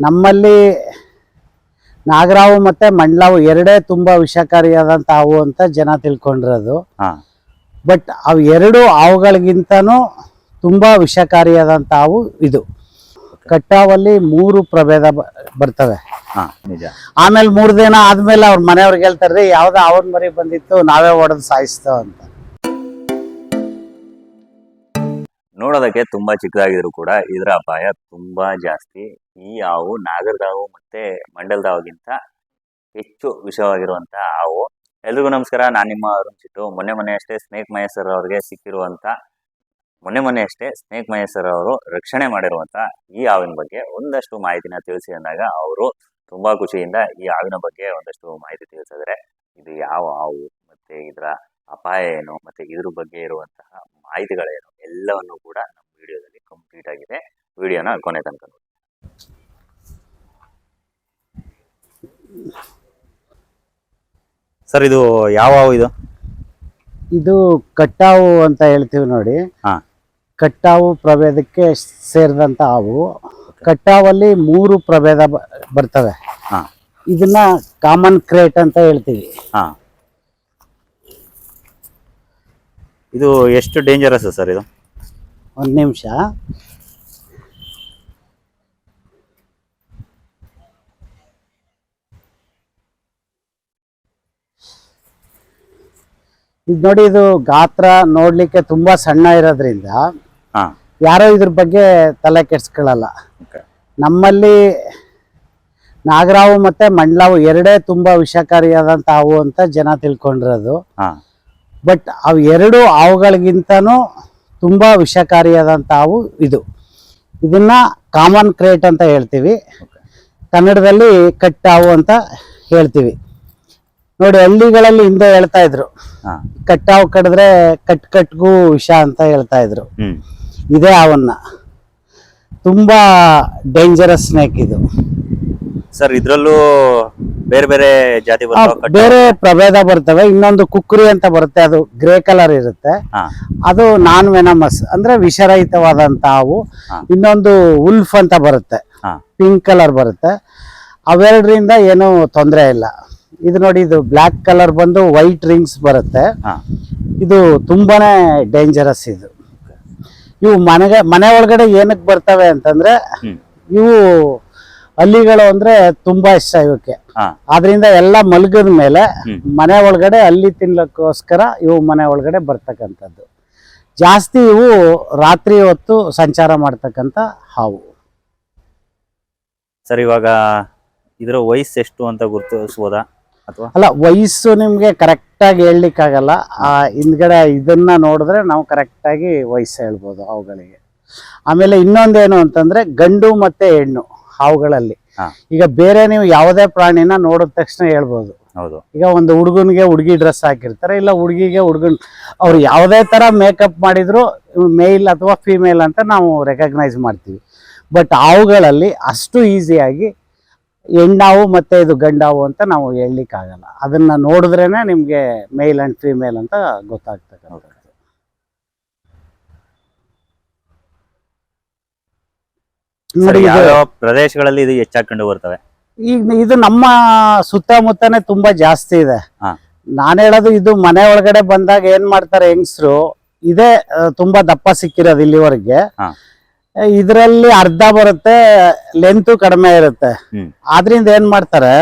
ನಮ್ಮಲ್ಲಿ ನಾಗರಾವು ಮತ್ತೆ ಮಂಡ್ಲಾವು ಎರಡೇ ತುಂಬಾ ವಿಷಕಾರಿಯಾದಂತ ಹಾವು ಅಂತ ಜನ ತಿಳ್ಕೊಂಡಿರೋದು. ಬಟ್ ಅವು ಎರಡು ಹಾವುಗಳಿಗಿಂತನೂ ತುಂಬಾ ವಿಷಕಾರಿಯಾದಂತ ಹಾವು ಇದು. ಕಟ್ಟಾವಲ್ಲಿ ಮೂರು ಪ್ರಭೇದ ಬರ್ತವೆ. ಹಾ ನಿಜ. ಆಮೇಲೆ ಮೂರು ದಿನ ಆದ್ಮೇಲೆ ಅವ್ರ ಮನೆಯವ್ರಿಗೆ ಹೇಳ್ತಾರ್ರಿ ಯಾವ್ದೋ ಅವನ್ ಮರಿ ಬಂದಿತ್ತು ನಾವೇ ಹೊಡೆದು ಸಾಯಿಸ್ತೇವೆ ಅಂತ. ನೋಡೋದಕ್ಕೆ ತುಂಬಾ ಚಿಕ್ಕದಾಗಿದ್ರು ಕೂಡ ಇದರ ಅಪಾಯ ತುಂಬಾ ಜಾಸ್ತಿ. ಈ ಹಾವು ನಾಗರದಾವು ಮತ್ತೆ ಮಂಡಲದಾವುಗಿಂತ ಹೆಚ್ಚು ವಿಷವಾಗಿರುವಂತಹ ಹಾವು. ಎಲ್ರಿಗೂ ನಮಸ್ಕಾರ, ನಾನು ನಿಮ್ಮ ಅರುಣ್ ಚಿಟ್ಟು. ಮೊನ್ನೆ ಮೊನ್ನೆ ಅಷ್ಟೇ ಸ್ನೇಕ್ ಮಹೇಶ್ವರ ಅವ್ರಿಗೆ ಸಿಕ್ಕಿರುವಂತ, ಮೊನ್ನೆ ಮೊನ್ನೆ ಅಷ್ಟೇ ಸ್ನೇಕ್ ಮಹೇಶ್ವರ ಅವರು ರಕ್ಷಣೆ ಮಾಡಿರುವಂತ ಈ ಹಾವಿನ ಬಗ್ಗೆ ಒಂದಷ್ಟು ಮಾಹಿತಿನ ತಿಳಿಸಿ ಅಂದಾಗ ಅವರು ತುಂಬಾ ಖುಷಿಯಿಂದ ಈ ಹಾವಿನ ಬಗ್ಗೆ ಒಂದಷ್ಟು ಮಾಹಿತಿ ತಿಳಿಸಿದ್ರೆ ಇದು ಯಾವ ಹಾವು ಮತ್ತೆ ಇದರ ಅಪಾಯ ಏನು ಮತ್ತೆ ಇದ್ರ ಬಗ್ಗೆ ಇರುವಂತಹ ಮಾಹಿತಿಗಳೇನು ಎಲ್ಲವನ್ನು ಕೂಡ ನಮ್ಮ ವಿಡಿಯೋದಲ್ಲಿ ಕಂಪ್ಲೀಟ್ ಆಗಿದೆ. ವಿಡಿಯೋನ ಕೊನೆ ತನಕ ನೋಡಿ. ಸರ್ ಇದು ಯಾವ ಹಾವು ಇದು? ಇದು ಕಟ್ಟಾವು ಅಂತ ಹೇಳ್ತೀವಿ ನೋಡಿ. ಹಾ. ಕಟ್ಟಾವು ಪ್ರಭೇದಕ್ಕೆ ಸೇರಿದಂತ ಹಾವು. ಕಟ್ಟಾವಲ್ಲಿ ಮೂರು ಪ್ರಭೇದ ಬ- ಬರ್ತವೆ. ಹಾ. ಇದನ್ನ ಕಾಮನ್ ಕ್ರೇಟ್ ಅಂತ ಹೇಳ್ತೀವಿ. ಹಾ. ಇದು ಎಷ್ಟು ಡೇಂಜರಸ್ ಸರ್ ಇದು? ಒಂದು ನಿಮಿಷ. ಇದು ನೋಡಿ ಇದು ಗಾತ್ರ ನೋಡ್ಲಿಕ್ಕೆ ತುಂಬಾ ಸಣ್ಣ ಇರೋದ್ರಿಂದ ಯಾರೋ ಇದ್ರ ಬಗ್ಗೆ ತಲೆ ಕೆಡ್ಸ್ಕೊಳ್ಳಲ್ಲ. ನಮ್ಮಲ್ಲಿ ನಾಗರಾವು ಮತ್ತೆ ಮಂಡ್ಲಾವು ಎರಡೇ ತುಂಬಾ ವಿಷಕಾರಿಯಾದಂತ ಹಾವು ಅಂತ ಜನ ತಿಳ್ಕೊಂಡಿರೋದು. ಬಟ್ ಅವು ಎರಡು ಹಾವುಗಳಿಗಿಂತನೂ ತುಂಬ ವಿಷಕಾರಿಯಾದಂಥ ಹಾವು ಇದು. ಇದನ್ನ ಕಾಮನ್ ಕ್ರೇಟ್ ಅಂತ ಹೇಳ್ತೀವಿ. ಕನ್ನಡದಲ್ಲಿ ಕನ್ನಡದಲ್ಲಿ ಕಟ್ಟಾವು ಅಂತ ಹೇಳ್ತೀವಿ. ನೋಡಿ ಹಳ್ಳಿಗಳಲ್ಲಿ ಹಿಂದೆ ಹೇಳ್ತಾ ಇದ್ರು. ಕಟ್ಟಾವು ಕಡಿದ್ರೆ ಕಟ್ ಕಟ್ಗೂ ವಿಷ ಅಂತ ಹೇಳ್ತಾ ಇದ್ರು. ಇದೇ ಹಾವನ್ನ ತುಂಬಾ ಡೇಂಜರಸ್ ಸ್ನೇಕ್ ಇದು. ಸರ್ ಇದ್ರಲ್ಲೂ ಬೇರೆ ಬೇರೆ ಜಾತಿ ಆ, ಬರ್ತಾವ ಬೇರೆ ಪ್ರಭೇದ ಬರ್ತವೆ ಇನ್ನೊಂದು ಕುಕ್ರಿ ಅಂತ ಬರುತ್ತೆ ಅದು ಗ್ರೇ ಕಲರ್ ಇರುತ್ತೆ. ಹಾ. ಅದು ನಾನ್ ವೆನಮಸ್ ಅಂದ್ರೆ ವಿಷರಹಿತವಾದಂತ ಹಾವು. ಹಾ. ಇನ್ನೊಂದು ಉಲ್ಫ್ ಅಂತ ಬರುತ್ತೆ ಹಾ. ಪಿಂಕ್ ಕಲರ್ ಬರುತ್ತೆ. ಅವೆರಡರಿಂದ ಏನು ತೊಂದರೆ ಇಲ್ಲ. ಇದು ನೋಡಿ ಇದು ಬ್ಲ್ಯಾಕ್ ಕಲರ್ ಬಂದು ವೈಟ್ ರಿಂಗ್ಸ್ ಬರುತ್ತೆ. ಹಾ. ಇದು ತುಂಬಾನೇ ಡೇಂಜರಸ್ ಇದು. ಇವು ಮನೆಗೆ ಮನೆ ಒಳಗಡೆ ಏನಕ್ಕೆ ಬರ್ತವೆ ಅಂತಂದ್ರೆ ಹ್ಮ್. ಇವು ಹಲ್ಲಿಗಳು ಅಂದ್ರೆ ತುಂಬಾ ಇಷ್ಟ ಇವಕ್ಕೆ ಆದ್ರಿಂದ ಎಲ್ಲ ಮಲಗದ ಮೇಲೆ ಮನೆ ಒಳಗಡೆ ಅಲ್ಲಿ ತಿನ್ಲಕ್ಕೋಸ್ಕರ ಇವು ಮನೆ ಒಳಗಡೆ ಬರ್ತಕ್ಕಂಥದ್ದು. ಜಾಸ್ತಿ ಇವು ರಾತ್ರಿ ಹೊತ್ತು ಸಂಚಾರ ಮಾಡ್ತಕ್ಕಂಥ ಹಾವು. ಸರ್ ಇವಾಗ ಇದರ ವಯಸ್ಸು ಎಷ್ಟು ಅಂತ ಗುರುತಿಸ್ಬೋದಾ ಅಥವಾ? ಅಲ್ಲ ವಯಸ್ಸು ನಿಮ್ಗೆ ಕರೆಕ್ಟಾಗಿ ಹೇಳ್ಲಿಕ್ಕಾಗಲ್ಲ. ಆ ಹಿಂದ್ಗಡೆ ಇದನ್ನ ನೋಡಿದ್ರೆ ನಾವು ಕರೆಕ್ಟಾಗಿ ವಯಸ್ಸು ಹೇಳ್ಬೋದು ಅವುಗಳಿಗೆ ಆಮೇಲೆ ಇನ್ನೊಂದೇನು ಅಂತಂದ್ರೆ ಗಂಡು ಮತ್ತೆ ಹೆಣ್ಣು. ಹಾವುಗಳಲ್ಲಿ. ಈಗ ಬೇರೆ ನೀವು ಯಾವುದೇ ಪ್ರಾಣಿನ ನೋಡಿದ ತಕ್ಷಣ ಹೇಳ್ಬೋದು. ಹೌದು. ಈಗ ಒಂದು ಹುಡುಗನಿಗೆ ಹುಡುಗಿ ಡ್ರೆಸ್ ಹಾಕಿರ್ತಾರೆ ಇಲ್ಲ ಹುಡುಗಿಗೆ ಹುಡುಗನ್ ಅವ್ರು ಯಾವುದೇ ತರ ಮೇಕಪ್ ಮಾಡಿದ್ರು ಮೇಲ್ ಅಥವಾ ಫಿಮೇಲ್ ಅಂತ ನಾವು ರೆಕಗ್ನೈಸ್ ಮಾಡ್ತೀವಿ. ಬಟ್ ಹಾವುಗಳಲ್ಲಿ ಅಷ್ಟು ಈಸಿಯಾಗಿ ಹೆಣ್ಣಾವು ಮತ್ತೆ ಇದು ಗಂಡಾವು ಅಂತ ನಾವು ಹೇಳಲಿಕ್ಕಾಗಲ್ಲ. ಅದನ್ನ ನೋಡಿದ್ರೇನೆ ನಿಮ್ಗೆ ಮೇಲ್ ಅಂಡ್ ಫಿಮೇಲ್ ಅಂತ ಗೊತ್ತಾಗ್ತಕ್ಕಂಥದ್ದು. ಯಾವ್ಯಾವ ಪ್ರದೇಶಗಳಲ್ಲಿ ಇದು ಹೆಚ್ಚಾಗಿ ಕಂಡು ಬರ್ತವೆ? ಈಗ ಇದು ನಮ್ಮ ಸುತ್ತಮುತ್ತನೇ ತುಂಬಾ ಜಾಸ್ತಿ ಇದೆ. ನಾನು ಹೇಳೋದು ಇದು ಮನೆ ಒಳಗಡೆ ಬಂದಾಗ ಏನ್ ಮಾಡ್ತಾರೆ ಹೆಂಗಸರು ಇದೇ ತುಂಬಾ ದಪ್ಪ ಸಿಕ್ಕಿರೋದು ಇಲ್ಲಿವರೆಗೆ. ಇದರಲ್ಲಿ ಅರ್ಧ ಬರುತ್ತೆ ಲೆಂತು ಕಡಿಮೆ ಇರುತ್ತೆ. ಆದ್ರಿಂದ ಏನ್ ಮಾಡ್ತಾರೆ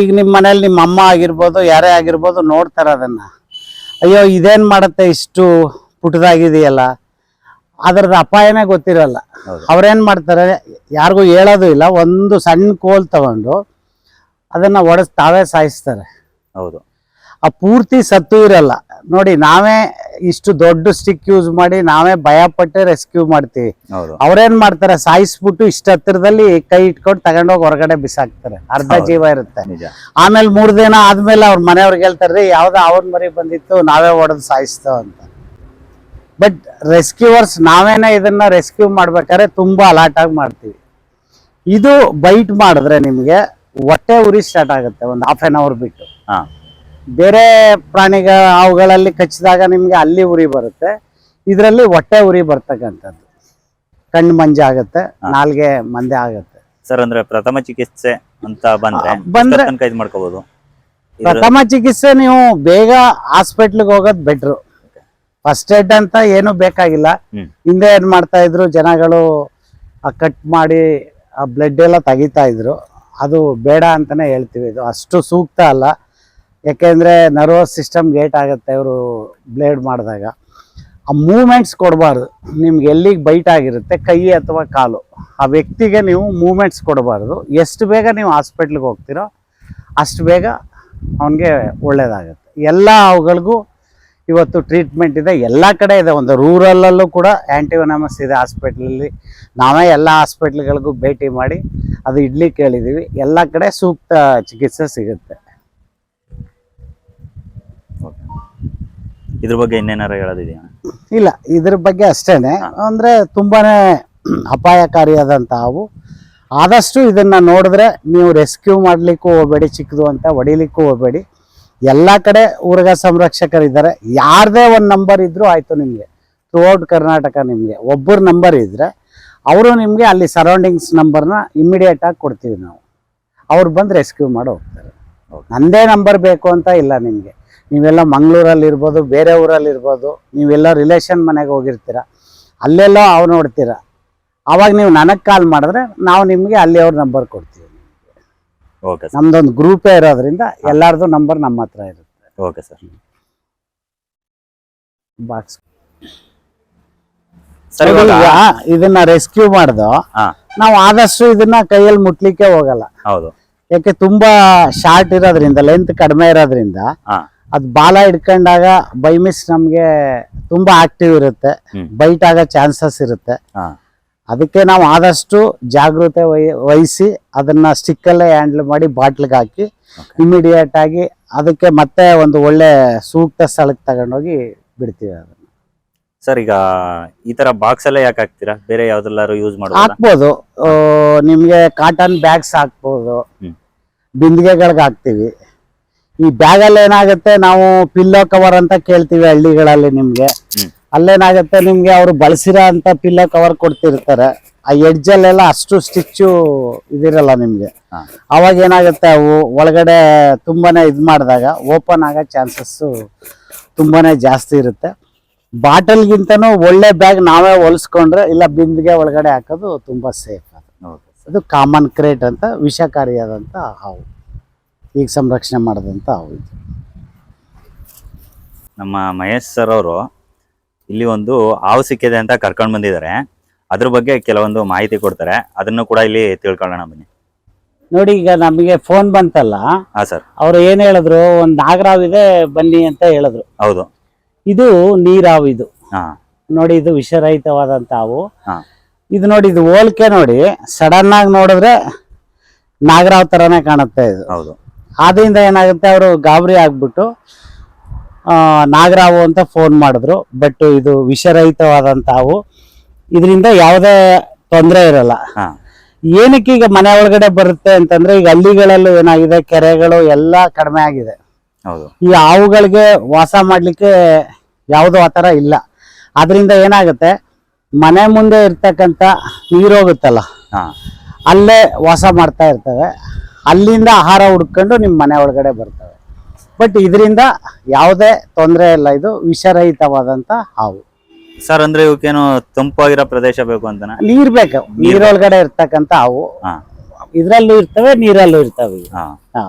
ಈಗ ನಿಮ್ಮ ಮನೇಲಿ ನಿಮ್ಮ ಅಮ್ಮ ಆಗಿರ್ಬೋದು ಯಾರೇ ಆಗಿರ್ಬೋದು ನೋಡ್ತಾರೆ ಅದನ್ನ. ಅಯ್ಯೋ ಇದೇನ್ ಮಾಡುತ್ತೆ ಇಷ್ಟು ಪುಟ್ಟದಾಗಿದೆಯಲ್ಲ ಅದ್ರದ್ದು ಅಪಾಯನೇ ಗೊತ್ತಿರಲ್ಲ. ಅವ್ರೇನ್ ಮಾಡ್ತಾರೆ ಯಾರಿಗೂ ಹೇಳೋದು ಇಲ್ಲ ಒಂದು ಸಣ್ಣ ಕೋಲ್ ತಗೊಂಡು ಅದನ್ನ ಒಡೆಸ್ ತಾವೇ ಸಾಯಿಸ್ತಾರೆ. ಹೌದು. ಆ ಪೂರ್ತಿ ಸತ್ತು ಇರಲ್ಲ. ನೋಡಿ ನಾವೇ ಇಷ್ಟು ದೊಡ್ಡ ಸ್ಟಿಕ್ ಯೂಸ್ ಮಾಡಿ ನಾವೇ ಭಯ ಪಟ್ಟೆ ರೆಸ್ಕ್ಯೂ ಮಾಡ್ತೀವಿ ಅವ್ರೇನ್ ಮಾಡ್ತಾರೆ ಸಾಯಿಸ್ಬಿಟ್ಟು ಇಷ್ಟ ಹತ್ತಿರದಲ್ಲಿ ಕೈ ಇಟ್ಕೊಂಡು ತಗೊಂಡೋಗಿ ಹೊರಗಡೆ ಬಿಸಾಕ್ತಾರೆ. ಅರ್ಧ ಜೀವ ಇರುತ್ತೆ. ಆಮೇಲೆ ಮೂರ್ ದಿನ ಆದ್ಮೇಲೆ ಅವ್ರ ಮನೆಯವ್ರಿಗೆ ಹೇಳ್ತಾರೆ ಯಾವ್ದೋ ಅವ್ರ ಮರಿ ಬಂದಿತ್ತು ನಾವೇ ಹೊಡೆದು ಸಾಯಿಸ್ತೇವ ಅಂತ ಬಟ್ ರೆಸ್ಕ್ಯೂವರ್ಸ್ ನಾವೇನೇ ಇದನ್ನ ರೆಸ್ಕ್ಯೂ ಮಾಡ್ಬೇಕಾದ್ರೆ ತುಂಬಾ ಅಲರ್ಟ್ ಆಗಿ ಮಾಡ್ತೀವಿ. ಇದು ಬೈಟ್ ಮಾಡಿದ್ರೆ ನಿಮ್ಗೆ ಹೊಟ್ಟೆ ಉರಿ ಸ್ಟಾರ್ಟ್ ಆಗುತ್ತೆ ಒಂದು ಹಾಫ್ ಆನ್ ಅವರ್ ಬಿಟ್ಟು. ಬೇರೆ ಪ್ರಾಣಿಗ ಅವುಗಳಲ್ಲಿ ಕಚ್ಚಿದಾಗ ನಿಮ್ಗೆ ಅಲ್ಲಿ ಉರಿ ಬರುತ್ತೆ ಇದರಲ್ಲಿ ಹೊಟ್ಟೆ ಉರಿ ಬರ್ತಕ್ಕಂಥದ್ದು. ಕಣ್ಣು ಮಂಜ ಆಗುತ್ತೆ ನಾಲ್ಗೆ ಮಂದೆ ಆಗುತ್ತೆ. ಸರ್ ಅಂದ್ರೆ ಪ್ರಥಮ ಚಿಕಿತ್ಸೆ ಅಂತ ಬಂದ್ರೆ ಬಂದ್ರೆ- ಮಾಡ್ಕೋಬಹುದು ಪ್ರಥಮ ಚಿಕಿತ್ಸೆ ನೀವು ಬೇಗ ಹಾಸ್ಪಿಟ್ಲಿಗೆ ಹೋಗೋದು ಬೆಟ್ರು ಫಸ್ಟ್ ಏಡ್ ಅಂತ ಏನು ಬೇಕಾಗಿಲ್ಲ. ಹಿಂದೆ ಏನ್ ಮಾಡ್ತಾ ಇದ್ರು ಜನಗಳು ಕಟ್ ಮಾಡಿ ಆ ಬ್ಲಡ್ ಎಲ್ಲ ತೆಗಿತಾ ಇದ್ರು. ಅದು ಬೇಡ ಅಂತಾನೆ ಹೇಳ್ತೀವಿ ಇದು. ಅಷ್ಟು ಸೂಕ್ತ ಅಲ್ಲ. ಯಾಕೆಂದ್ರೆ ನರ್ವಸ್ ಸಿಸ್ಟಮ್ ಗೇಟ್ ಆಗುತ್ತೆ ಅವರು ಬ್ಲೇಡ್ ಮಾಡಿದಾಗ. ಆ ಮೂಮೆಂಟ್ಸ್ ಕೊಡಬಾರ್ದು. ನಿಮ್ಗೆ ಎಲ್ಲಿಗೆ ಬೈಟ್ ಆಗಿರುತ್ತೆ ಕೈ ಅಥವಾ ಕಾಲು. ಆ ವ್ಯಕ್ತಿಗೆ ನೀವು ಮೂಮೆಂಟ್ಸ್ ಕೊಡಬಾರ್ದು. ಎಷ್ಟು ಬೇಗ ನೀವು ಹಾಸ್ಪಿಟ್ಲಿಗೆ ಹೋಗ್ತೀರೋ ಅಷ್ಟು ಬೇಗ ಅವನಿಗೆ ಒಳ್ಳೇದಾಗುತ್ತೆ. ಎಲ್ಲ ಅವುಗಳಿಗೂ ಇವತ್ತು ಟ್ರೀಟ್ಮೆಂಟ್ ಇದೆ. ಎಲ್ಲ ಕಡೆ ಇದೆ. ಒಂದು ರೂರಲ್ಲಲ್ಲೂ ಕೂಡ ಆ್ಯಂಟಿವನಮಸ್ ಇದೆ ಹಾಸ್ಪಿಟ್ಲಲ್ಲಿ ನಾವೇ ಎಲ್ಲ ಹಾಸ್ಪಿಟ್ಲ್ಗಳಿಗೂ ಭೇಟಿ ಮಾಡಿ ಅದು ಇಡ್ಲಿ ಕೇಳಿದ್ದೀವಿ ಎಲ್ಲ ಕಡೆ ಸೂಕ್ತ ಚಿಕಿತ್ಸೆ ಸಿಗುತ್ತೆ. ಇದ್ರ ಬಗ್ಗೆ ಇನ್ನೇನಾರ ಹೇಳೋದಿದೆಯಾ? ಇಲ್ಲ ಇದ್ರ ಬಗ್ಗೆ ಅಷ್ಟೇನೆ. ಅಂದ್ರೆ ತುಂಬಾನೇ ಅಪಾಯಕಾರಿಯಾದಂತ ಅವು ಆದಷ್ಟು ಇದನ್ನ ನೋಡಿದ್ರೆ ನೀವು ರೆಸ್ಕ್ಯೂ ಮಾಡಲಿಕ್ಕೂ ಹೋಗಬೇಡಿ ಚಿಕ್ಕದು ಅಂತ ಹೊಡಿಲಿಕ್ಕೂ ಹೋಗ್ಬೇಡಿ. ಎಲ್ಲ ಕಡೆ ಊರಗ ಸಂರಕ್ಷಕರಿದ್ದಾರೆ ಯಾರದೇ ಒಂದು ನಂಬರ್ ಇದ್ದರೂ ಆಯ್ತು ನಿಮಗೆ. ಥ್ರೂಔಟ್ ಕರ್ನಾಟಕ ನಿಮಗೆ. ಒಬ್ಬರ ನಂಬರ್ ಇದ್ದರೆ ಅವರು ನಿಮಗೆ ಅಲ್ಲಿ ಸರೌಂಡಿಂಗ್ಸ್ ನಂಬರ್ನ ಇಮಿಡಿಯೇಟ್ ಆಗಿ ಕೊಡ್ತೀವಿ ನಾವು. ಅವ್ರು ಬಂದು ರೆಸ್ಕ್ಯೂ ಮಾಡಿ ಹೋಗ್ತಾರೆ. ನಂದೇ ನಂಬರ್ ಬೇಕು ಅಂತ ಇಲ್ಲ ನಿಮಗೆ. ನೀವೆಲ್ಲ ಮಂಗಳೂರಲ್ಲಿ ಇರ್ಬೋದು ಬೇರೆ ಊರಲ್ಲಿ ಇರ್ಬೋದು ನೀವೆಲ್ಲ ರಿಲೇಷನ್ ಮನೆಗೆ ಹೋಗಿರ್ತೀರ. ಅಲ್ಲೆಲ್ಲೋ ಅವ್ರು ನೋಡ್ತೀರ. ಅವಾಗ ನೀವು ನನಗೆ ಕಾಲ್ ಮಾಡಿದ್ರೆ ನಾವು ನಿಮಗೆ ಅಲ್ಲಿ ಅವ್ರ ನಂಬರ್ ಕೊಡ್ತೀವಿ. ಓಕೆ ಸರ್ ನಮ್ದೊಂದು ಗ್ರೂಪೇ ಇರೋದ್ರಿಂದ ಎಲ್ಲಾರ್ದು ನಂಬರ್ ನಮ್ಮ ಹತ್ರ ಇರುತ್ತೆ. ಓಕೆ ಸರ್ ಬಾಕ್ಸ್ ಸರ್ ಇವಾಗ ಇದನ್ನ ರೆಸ್ಕ್ಯೂ ಮಾಡ್ದು. ಹಾ. ನಾವು ಆದಷ್ಟು ಇದನ್ನ ಕೈಯಲ್ಲಿ ಮುಟ್ಲಿಕ್ಕೆ ಹೋಗಲ್ಲ. ಹೌದು. ಯಾಕೆ ತುಂಬಾ ಶಾರ್ಟ್ ಇರೋದ್ರಿಂದ ಲೆಂತ್ ಕಡಿಮೆ ಇರೋದ್ರಿಂದ ಅದ್ ಅದು ಬಾಲ ಹಿಡ್ಕೊಂಡಾಗ ಬೈ ಮಿಸ್ ನಮಗೆ ತುಂಬಾ ಆಕ್ಟಿವ್ ಇರುತ್ತೆ. ಹ್ಮ್. ಬೈಟ್ ಆಗೋ ಚಾನ್ಸಸ್ ಇರುತ್ತೆ. ಹಾ. ಅದಕ್ಕೆ ನಾವು ಆದಷ್ಟು ಜಾಗೃತೆ ವಹಿ- ವಹಿಸಿ ಅದನ್ನ ಸ್ಟಿಕ್ಕಲ್ಲೇ ಹ್ಯಾಂಡಲ್ ಮಾಡಿ ಬಾಟ್ಲಿಗೆ ಹಾಕಿ. ಇಮಿಡಿಯೇಟ್ ಆಗಿ ಅದಕ್ಕೆ ಮತ್ತೆ ಒಂದು ಒಳ್ಳೆ ಸೂಕ್ತ ಸ್ಥಳಕ್ಕೆ ತಗೊಂಡೋಗಿ ಬಿಡ್ತೀವಿ ಅದನ್ನ. ಸರ್ ಈಗ ಈ ತರ ಬಾಕ್ಸ್ ಎಲ್ಲ ಯಾಕೆ ಹಾಕ್ತೀರಾ? ಬೇರೆ ಯಾವ್ದೆಲ್ಲಾರು ಯೂಸ್ ಮಾಡಿ ಹಾಕ್ಬೋದು. ನಿಮಗೆ ಕಾಟನ್ ಬ್ಯಾಗ್ಸ್ ಹಾಕ್ಬೋದು. ಬಿಂದಿಗೆಗಳಿಗೆ ಹಾಕ್ತಿವಿ. ಈ ಬ್ಯಾಗಲ್ಲಿ ಏನಾಗುತ್ತೆ ನಾವು ಪಿಲ್ಲೋ ಕವರ್ ಅಂತ ಕೇಳ್ತೀವಿ ಹಳ್ಳಿಗಳಲ್ಲಿ ನಿಮ್ಗೆ. ಅಲ್ಲೇನಾಗುತ್ತೆ? ನಿಮಗೆ ಅವರು ಬಳಸಿರೋ ಅಂತ ಪಿಲ್ಲೋ ಕವರ್ ಕೊಡ್ತಿರ್ತಾರೆ. ಆ ಎಡ್ಜಲ್ಲೆಲ್ಲ ಅಷ್ಟು ಸ್ಟಿಚ್ಚು ಇದಿರಲ್ಲ ನಿಮಗೆ. ಅವಾಗ ಏನಾಗುತ್ತೆ? ಅವು ಒಳಗಡೆ ತುಂಬಾನೇ ಇದು ಮಾಡಿದಾಗ ಓಪನ್ ಆಗೋ ಚಾನ್ಸಸ್ಸು ತುಂಬಾನೇ ಜಾಸ್ತಿ ಇರುತ್ತೆ. ಬಾಟಲ್ಗಿಂತನೂ ಒಳ್ಳೆ ಬ್ಯಾಗ್ ನಾವೇ ಹೊಲಿಸ್ಕೊಂಡ್ರೆ ಇಲ್ಲ ಬಿಂದಿಗೆ ಒಳಗಡೆ ಹಾಕೋದು ತುಂಬ ಸೇಫ್ ಅದು. ಅದು ಕಾಮನ್ ಕ್ರೇಟ್ ಅಂತ ವಿಷಕಾರಿಯಾದಂಥ ಹಾವು. ಈಗ ಸಂರಕ್ಷಣೆ ಮಾಡಿದಂಥ ಹಾವು ಇದು. ನಮ್ಮ ಮಹೇಶ್ ಸರ್ ಅವರು ಇಲ್ಲಿ ಒಂದು ಹಾವು ಸಿಕ್ಕಿದೆ ಅಂತ ಕರ್ಕೊಂಡು ಬಂದಿದ್ದಾರೆ. ಅದ್ರ ಬಗ್ಗೆ ಕೆಲವೊಂದು ಮಾಹಿತಿ ಕೊಡ್ತಾರೆ. ಅದನ್ನು ಕೂಡ ಇಲ್ಲಿ ತಿಳ್ಕೊಳ್ಳೋಣ ಬನ್ನಿ. ನೋಡಿ ಈಗ ನಮಗೆ ಫೋನ್ ಬಂತಲ್ಲ? ಹಾ ಸರ್. ಅವ್ರು ಏನ್ ಹೇಳಿದ್ರು? ಒಂದು ನಾಗರಾವ್ ಇದೆ ಬನ್ನಿ ಅಂತ ಹೇಳಿದ್ರು. ಹೌದು. ಇದು ನೀರಾವು ಇದು. ಹಾ. ನೋಡಿ ಇದು ವಿಷರಹಿತವಾದಂತ ಹಾವು. ಹಾ. ಇದು ನೋಡಿ ಇದು ಹೋಲ್ಕೆ ನೋಡಿ ಸಡನ್ ಆಗಿ ನೋಡಿದ್ರೆ ನಾಗರಾವ್ ತರನೇ ಕಾಣುತ್ತೆ ಇದು. ಹೌದು. ಆದ್ರಿಂದ ಏನಾಗುತ್ತೆ? ಅವರು ಗಾಬರಿ ಆಗ್ಬಿಟ್ಟು ನಾಗರಾವು ಅಂತ ಫೋನ್ ಮಾಡಿದ್ರು. ಬಟ್ ಇದು ವಿಷರಹಿತವಾದಂತ ಹಾವು ಇದರಿಂದ ಯಾವುದೇ ತೊಂದರೆ ಇರಲ್ಲ. ಏನಕ್ಕೆ ಈಗ ಮನೆ ಒಳಗಡೆ ಬರುತ್ತೆ ಅಂತಂದ್ರೆ ಈಗ ಹಳ್ಳಿಗಳಲ್ಲೂ ಏನಾಗಿದೆ ಕೆರೆಗಳು ಎಲ್ಲ ಕಡಿಮೆ ಆಗಿದೆ. ಹೌದು. ಈ ಹಾವುಗಳಿಗೆ ವಾಸ ಮಾಡ್ಲಿಕ್ಕೆ ಯಾವುದೂ ಆ ಥರ ಇಲ್ಲ. ಅದರಿಂದ ಏನಾಗುತ್ತೆ ಮನೆ ಮುಂದೆ ಇರ್ತಕ್ಕಂಥ ನೀರೋಗುತ್ತಲ್ಲ ಹೋಗುತ್ತಲ್ಲ ಅಲ್ಲೇ ವಾಸ ಮಾಡ್ತಾ ಇರ್ತವೆ. ಅಲ್ಲಿಂದ ಆಹಾರ ಹುಡ್ಕೊಂಡು ನಿಮ್ಮ ಮನೆ ಒಳಗಡೆ ಬರ್ತವೆ. ಬಟ್ ಇದರಿಂದ ಯಾವುದೇ ತೊಂದರೆ ಇಲ್ಲ. ಇದು ವಿಷರಹಿತವಾದಂತ ಹಾವು. ಸರ್ ಅಂದ್ರೆ ಇವಕ್ಕೇನು ತಂಪಾಗಿರೋ ಪ್ರದೇಶ ಬೇಕು ಅಂತಾನೆ? ನೀರ್ ಬೇಕು. ನೀರೊಳಗಡೆ ಇರ್ತಕ್ಕಂತ ಹಾವು. ಇದ್ರಲ್ಲೂ ಇರ್ತವೆ ನೀರಲ್ಲೂ ಇರ್ತವೆ. ಇವು. ಹಾ. ಹಾ.